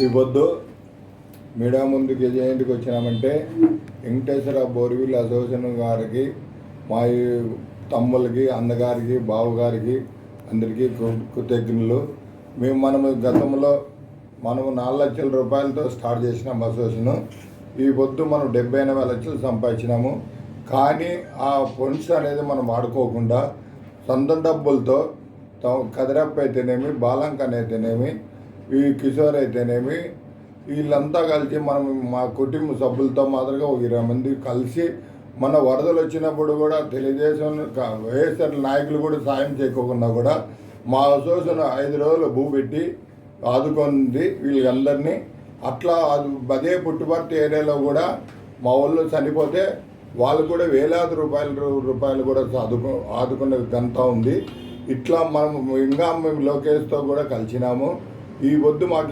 ఈ పొద్దు మీడియా ముందు గజయంతికి వచ్చినామంటే వెంకటేశ్వర బోర్విల్ అసోసియేషన్ గారికి మా ఈ తమ్ములకి అన్నగారికి బావగారికి అందరికీ కృతజ్ఞులు. మేము మనము గతంలో మనము నాలుగు లక్షల రూపాయలతో స్టార్ట్ చేసినాం అసోసియేషన్. ఈ పొద్దు మనం డెబ్బై ఎనభై లక్షలు సంపాదించినాము. కానీ ఆ ఫండ్స్ అనేది మనం వాడుకోకుండా సొంత డబ్బులతో త- కదిరప్ప అయితేనేమి బాలంకన్ అయితేనేమి ఈ కిషోర్ అయితేనేమి వీళ్ళంతా కలిసి మనం మా కుటుంబ సభ్యులతో మాదిరిగా ఒక ఇరవై మంది కలిసి మన వరదలు వచ్చినప్పుడు కూడా తెలుగుదేశం వైఎస్ఆర్ నాయకులు కూడా సాయం చేయకోకుండా కూడా మా అసోసియేషన్ ఐదు రోజులు భూ పెట్టి ఆదుకుంది వీళ్ళందరినీ. అట్లా అది అదే పుట్టుపర్తి ఏరియాలో కూడా మా వాళ్ళు చనిపోతే వాళ్ళు కూడా వేలాది రూపాయల రూపాయలు కూడా ఆదుకు ఆదుకునే ఘనత ఉంది. ఇట్లా మనం ఇంకా మేము లోకేష్తో కూడా కలిసినాము. ఈ వద్దు మాకు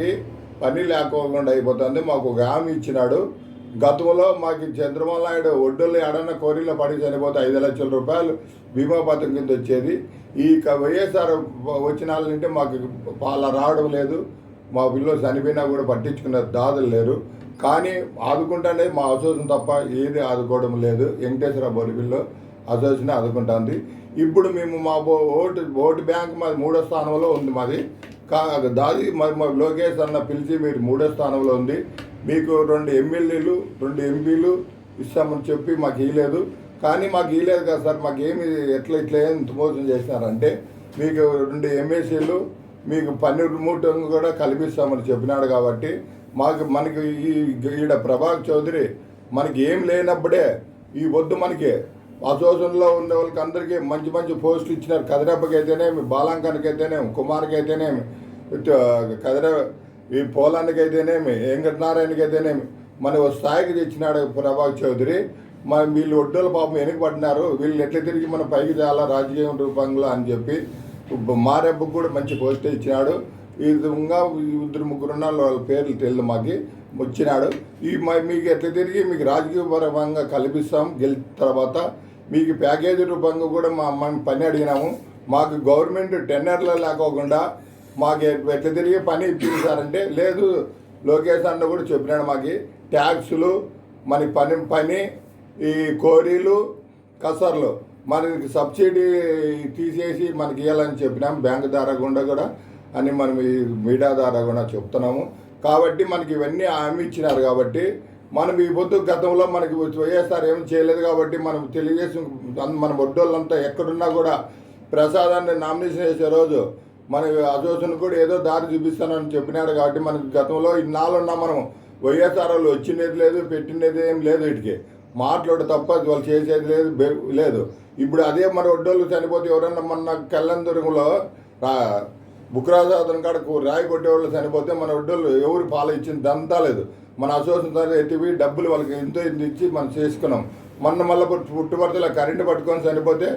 పని లేకోకుండా అయిపోతుంది. మాకు ఒక హామీ ఇచ్చినాడు. గతంలో మాకు చంద్రబాబు నాయుడు ఒడ్డులు ఎడన్న కోరిలో పడి చనిపోతే ఐదు లక్షల రూపాయలు బీమా పథకం కింద వచ్చేది. ఈ క- వైఎస్ఆర్ వచ్చిన వాళ్ళ నుండి మాకు పాల రావడం లేదు. మా పిల్లలు చనిపోయినా కూడా పట్టించుకునే దాదులు లేరు. కానీ ఆదుకుంటానే మా అసోసియేషన్ తప్ప ఏది ఆదుకోవడం లేదు. వెంకటేశ్వర బొరిబిల్లో అసోసియేషన్ ఆదుకుంటుంది. ఇప్పుడు మేము మా ఓటు ఓటు బ్యాంక్ మాది మూడో స్థానంలో ఉంది మాది. దాది మరి మా లోకేష్ అన్న పిలిచి మీరు మూడో స్థానంలో ఉంది. మీకు రెండు ఎమ్మెల్యేలు రెండు ఎంపీలు ఇస్తామని చెప్పి మాకు ఇవ్వలేదు కానీ మాకు ఇవ్వలేదు కదా సార్ మాకేమి ఎట్లా ఇట్లా ఏం మోసం చేసినారంటే మీకు రెండు ఎంఎస్సీలు మీకు పన్నెండు మూట కూడా కల్పిస్తామని చెప్పినాడు కాబట్టి మాకు మనకి ఈ ఈడ ప్రభాక్ చౌదరి మనకి ఏం లేనప్పుడే ఈ వద్దు మనకి అసోసియేషన్లో ఉండే వాళ్ళకి అందరికీ మంచి మంచి పోస్టులు ఇచ్చినారు. కదిరప్పకి అయితేనేమి బాలాంకానికి అయితేనేమి కుమార్కి అయితేనేమి కదిర ఈ పోలానికి అయితేనేమి వెంకటనారాయణకి అయితేనేమి మన స్థాయికి తెచ్చినాడు ప్రభాక్ చౌదరి. మన వీళ్ళు ఒడ్డోలు పాపం వెనుకబడినారు వీళ్ళు ఎట్ల తిరిగి మన పైకి చాలా రాజకీయ రూపంలో అని చెప్పి మారెబ్బకు కూడా మంచి పోస్ట్ ఇచ్చినాడు. ఈ విధంగా ఇద్దరు ముగ్గురు ఉన్నారు వాళ్ళ పేర్లు తెలియదు మాకు. వచ్చినాడు. ఈ మ- మీకు ఎట్ల తిరిగి మీకు రాజకీయ పరంగా కల్పిస్తాం. గెలిచిన తర్వాత మీకు ప్యాకేజీ రూపంగా కూడా మా మేము పని అడిగినాము. మాకు గవర్నమెంట్ టెన్నర్లు లేకోకుండా మాకు ఎట్- తిరిగి పని ఇప్పించారంటే లేదు లోకేష్ అన్న కూడా చెప్పినాడు మాకు ట్యాక్సులు మనకి పని పని ఈ కోరీలు కసర్లు మనకి సబ్సిడీ తీసేసి మనకి ఇవ్వాలని చెప్పినాం బ్యాంక్ ద్వారా గుండా కూడా అని మనం ఈ మీడియా ద్వారా కూడా చెప్తున్నాము. కాబట్టి మనకి ఇవన్నీ హామీ ఇచ్చినారు కాబట్టి మనం ఈ పొద్దు గతంలో మనకి వైఎస్ఆర్ ఏం చేయలేదు కాబట్టి మనం తెలుగుదేశం మన ఒడ్డోళ్ళంతా ఎక్కడున్నా కూడా ప్రసాదాన్ని నామినేషన్ చేసే రోజు మన అజోసన్ కూడా ఏదో దారి చూపిస్తానని చెప్పినాడు కాబట్టి మనకి గతంలో ఇన్నాళ్ళు ఉన్నా మనం వైఎస్ఆర్ వాళ్ళు వచ్చినది లేదు పెట్టినది ఏం లేదు వీటికి మాట్లాడు తప్ప వాళ్ళు చేసేది లేదు లేదు. ఇప్పుడు అదే మన ఒడ్డోళ్ళు చనిపోతే ఎవరన్నా మన కళ్ళందురంలో బుక్రాజాదన్ కాడ రాయి కొట్టేవాళ్ళు చనిపోతే మన ఒడ్డోళ్ళు ఎవరు పాలు ఇచ్చింది దంతా లేదు. మన అసోసియేషన్ ద్వారా ఎత్తివి డబ్బులు వాళ్ళకి ఎంతో ఇంత ఇచ్చి మనం చేసుకున్నాం. మొన్న మళ్ళీ పుట్టుబడితే కరెంటు పట్టుకొని చనిపోతే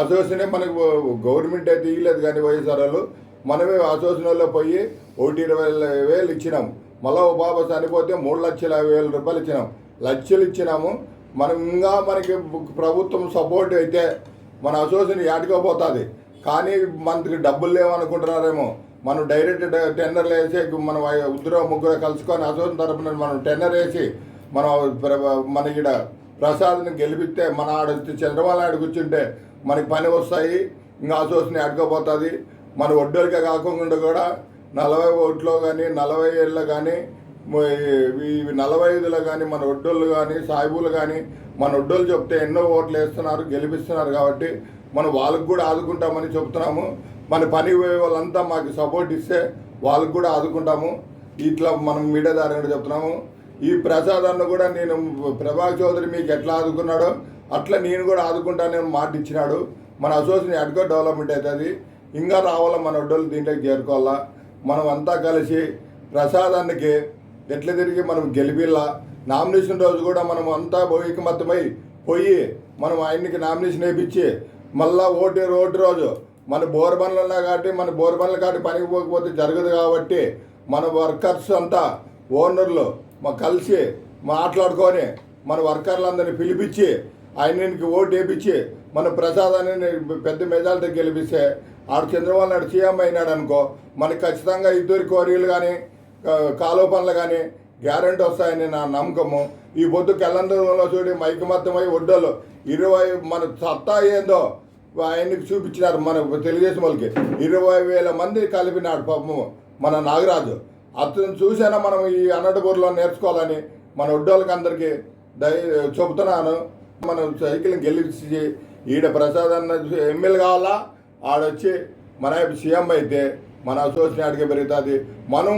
అసోసియేషనే మనకు గవర్నమెంట్ అయితే ఇవ్వలేదు కానీ వైఎస్ఆర్ వాళ్ళు మనమే అసోసియేషన్లో పోయి ఒకటి ఇరవై వేలు ఇచ్చినాం. మళ్ళీ ఓ బాబా చనిపోతే మూడు లక్షల యాభై వేల రూపాయలు ఇచ్చినాం. లక్షలు ఇచ్చినాము. మనం ఇంకా మనకి ప్రభుత్వం సపోర్ట్ అయితే మన అసోసియేషన్ యాటికోపోతుంది కానీ మనకి డబ్బులు లేవనుకుంటున్నారేమో. మనం డైరెక్ట్ టెండర్లు వేసి మనం ఉద్యోగ ముగ్గురు కలుసుకొని అసోసియేషన్ తరపున మనం టెండర్ వేసి మనం ప్ర- మన ఇక్కడ ప్రసాద్ని గెలిపిస్తే మన ఆడ చంద్రబాబు నాయుడు కూర్చుంటే మనకి పని వస్తాయి ఇంకా అసోసియేషన్ ఆడుకోపోతుంది మన ఒడ్డోరికే కాకుండా కూడా నలభై ఓట్లో కానీ నలభై ఏళ్ళలో కానీ ఇవి నలభై ఐదులో కానీ మన ఒడ్డోళ్ళు కానీ సాయిబులు కానీ మన ఒడ్డోళ్ళు చెప్తే ఎన్నో ఓట్లు వేస్తున్నారు గెలిపిస్తున్నారు కాబట్టి మనం వాళ్ళకు కూడా ఆదుకుంటామని చెప్తున్నాము. మన పని పోయే వాళ్ళంతా మాకు సపోర్ట్ ఇస్తే వాళ్ళకు కూడా ఆదుకుంటాము. ఇట్లా మనం మీడియా దారి చెప్తున్నాము. ఈ ప్రసాదాన్ని కూడా నేను ప్రభాక్ చౌదరి మీకు ఎట్లా ఆదుకున్నాడో అట్లా నేను కూడా ఆదుకుంటానని మాట ఇచ్చినాడు. మన అసోసియేషన్ ఎడ్కో డెవలప్మెంట్ అవుతుంది. ఇంకా రావాలా మన ఒడ్డోళ్ళు దీంట్లోకి చేరుకోవాలా? మనం అంతా కలిసి ప్రసాదానికి ఎట్లా తిరిగి మనం గెలిపిల్లా నామినేషన్ రోజు కూడా మనం అంతా ఐకమత్యమై పోయి మనం ఆయనకి నామినేషన్ వేయించి మళ్ళా ఓటు ఓటు రోజు మన బోర్బన్లలో కాబట్టి మన బోర్బన్ల కాబట్టి పనికి పోకపోతే జరగదు కాబట్టి మన వర్కర్స్ అంతా ఓనర్లు మా కలిసి మాట్లాడుకొని మన వర్కర్లందరినీ పిలిపించి ఆయనకి ఓటు వేయించి మన ప్రసాదాన్ని పెద్ద మెజార్టీ గెలిపిస్తే ఆడు చంద్రబాబు నాయుడు సీఎం అయినాడు అనుకో మనకి ఖచ్చితంగా ఇద్దరు కోరికలు కానీ కాలువ పనులు కానీ గ్యారంటీ వస్తాయని నా నమ్మకము. ఈ పొద్దు కెలందరంలో చూడి మైకమత్తమై ఒడ్డోళ్ళు ఇరవై మన సత్తా ఏందో ఆయనకి చూపించినారు మన తెలుగుదేశం వాళ్ళకి. ఇరవై వేల మంది కలిపినాడు పాపము మన నాగరాజు. అతను చూసైనా మనం ఈ అన్నటపూర్లో నేర్చుకోవాలని? మన ఉడ్డోళ్ళకి అందరికీ దయ చెబుతున్నాను. మనం సైకిల్ని గెలిచి ఈడ ప్రసాద్ అన్న ఎమ్మెల్యే కావాలా? ఆడొచ్చి మన సీఎం అయితే మన అసోసియేషన్ అడిగే పెరుగుతుంది. మనం